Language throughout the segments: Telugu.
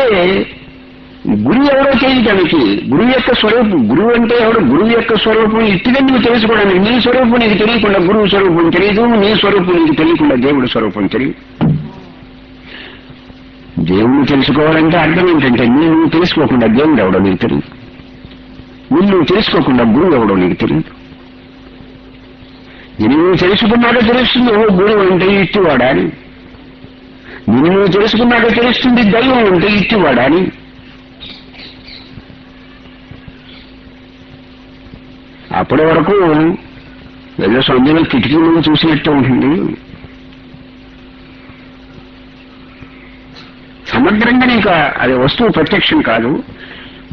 అంటే గురువు ఎవరో తెలియటానికి గురువు యొక్క స్వరూపం గురువు అంటే ఎవరు? గురువు యొక్క స్వరూపం ఇట్టిగా నువ్వు తెలుసుకోవడానికి నీ స్వరూపం నీకు తెలియకుండా గురువు స్వరూపం తెలియదు నీ స్వరూపం నీకు తెలియకుండా దేవుడి స్వరూపం తెలియదు. దేవుణ్ణి తెలుసుకోవాలంటే అర్థం ఏంటంటే నేను నువ్వు తెలుసుకోకుండా దేవుడు ఎవడో నీకు తెలియదు. నిన్ను నువ్వు తెలుసుకోకుండా గురువు ఎవడో నీకు తెలియదు. నేను తెలుసుకున్నాడో తెలుస్తుంది ఓ గురువు అంటే ఇట్టివాడా అని. నిన్ను నువ్వు తెలుసుకున్నాక తెలుస్తుంది దైవం అంటే ఇచ్చివాడని అని. అప్పటి వరకు ఏదో సొంతంగా కిటికీ ముందు చూసినట్టు ఉంటుంది. సమగ్రంగా నీకు అది వస్తువు ప్రత్యక్షం కాదు.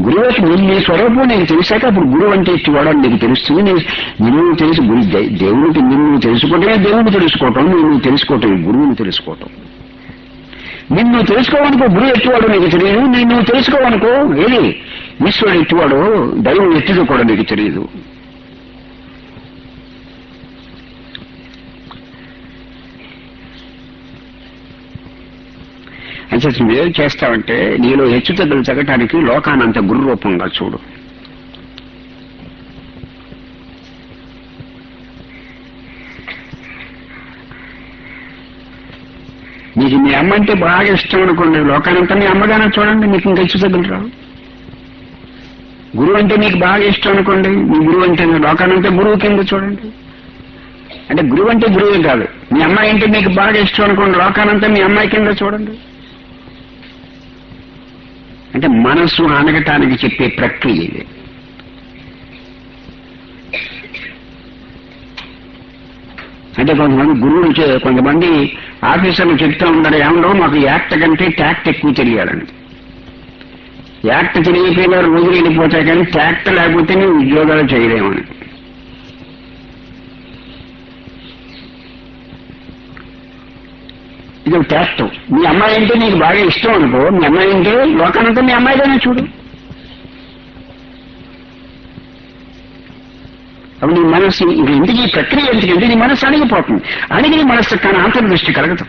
గురువుకి నేను నీ స్వరూపం నేను తెలిసాక అప్పుడు గురువు అంటే ఇచ్చివాడు అని నీకు తెలుస్తుంది. నేను నిన్ను తెలిసి గురి దేవుడికి నిన్ను తెలుసుకోవటమే దేవుడిని తెలుసుకోవటం నిన్ను తెలుసుకోవటం ఈ గురువుని తెలుసుకోవటం. నిన్ను తెలుసుకోవనుకో గురువు ఎత్తువాడు నీకు తెలియదు. నిన్ను తెలుసుకోవనుకో ఏది? ఈశ్వరుడు ఎత్తువాడు దైవం ఎట్టిదో కూడా నీకు తెలియదు. అంటే నువ్వేం చేస్తావంటే నీలో హెచ్చుతగ్గులు తగ్గటానికి లోకానంత గురు రూపంగా చూడు. మీకు మీ అమ్మ అంటే బాగా ఇష్టం అనుకోండి. లోకానంతా మీ అమ్మగానే చూడండి. మీకు ఇంకా హెచ్చుతగ్గులు రావు గురువు అంటే మీకు బాగా ఇష్టం అనుకోండి. మీ గురువు అంటే లోకానంతా గురువు కింద చూడండి. అంటే గురువు అంటే గురువే కాదు. మీ అమ్మాయి అంటే మీకు బాగా ఇష్టం అనుకోండి. లోకానంతా మీ అమ్మాయి కింద చూడండి. అంటే మనస్సు అనగటానికి చెప్పే ప్రక్రియ ఇది. అంటే కొంతమంది గురువులు కొంతమంది ఆఫీసర్లు చెప్తా ఉంటారు ఏమన్నా మాకు యాక్ట్ కంటే ట్యాక్ట్ ఎక్కువ తెలియాలని. యాక్ట్ తెలియకపోయినా రోజులు వెళ్ళిపోతాయి కానీ ట్యాక్ట్ లేకపోతే నేను ఉద్యోగాలు చేయలేమని. ఇది ట్యాక్ట్. మీ అమ్మాయి అంటే నీకు బాగా ఇష్టం అనుకో మీ అమ్మాయి అంటే లోకానంతా మీ అమ్మాయిగానే చూడు. అప్పుడు నీ మనస్సు ఇది ఎందుకు? ఈ ప్రక్రియ ఎందుకంటే నీ మనస్సు అణిగిపోతుంది. అణిగిన మనస్సు కానీ అంతర్దృష్టి కలగదు.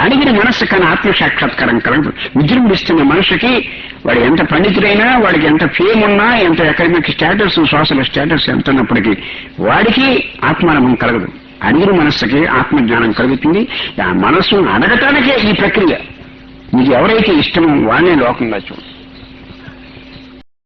అణిగిన మనస్సు కానీ ఆత్మసాక్షాత్కారం కలగదు. విజృంభిస్తున్న మనిషికి వాడు ఎంత పండితుడైనా వాడికి ఎంత ఫేమ్ ఉన్నా ఎంత అకాడమిక్ స్టేటస్ సోషల్ స్టేటస్ ఎంత ఉన్నప్పటికీ వాడికి ఆత్మానమం కలగదు. అడిగిన మనస్సుకి ఆత్మజ్ఞానం కలుగుతుంది. ఆ మనస్సు అడగటానికే ఈ ప్రక్రియ. మీకు ఎవరైతే ఇష్టమో వాడినే లోకంగా చూడండి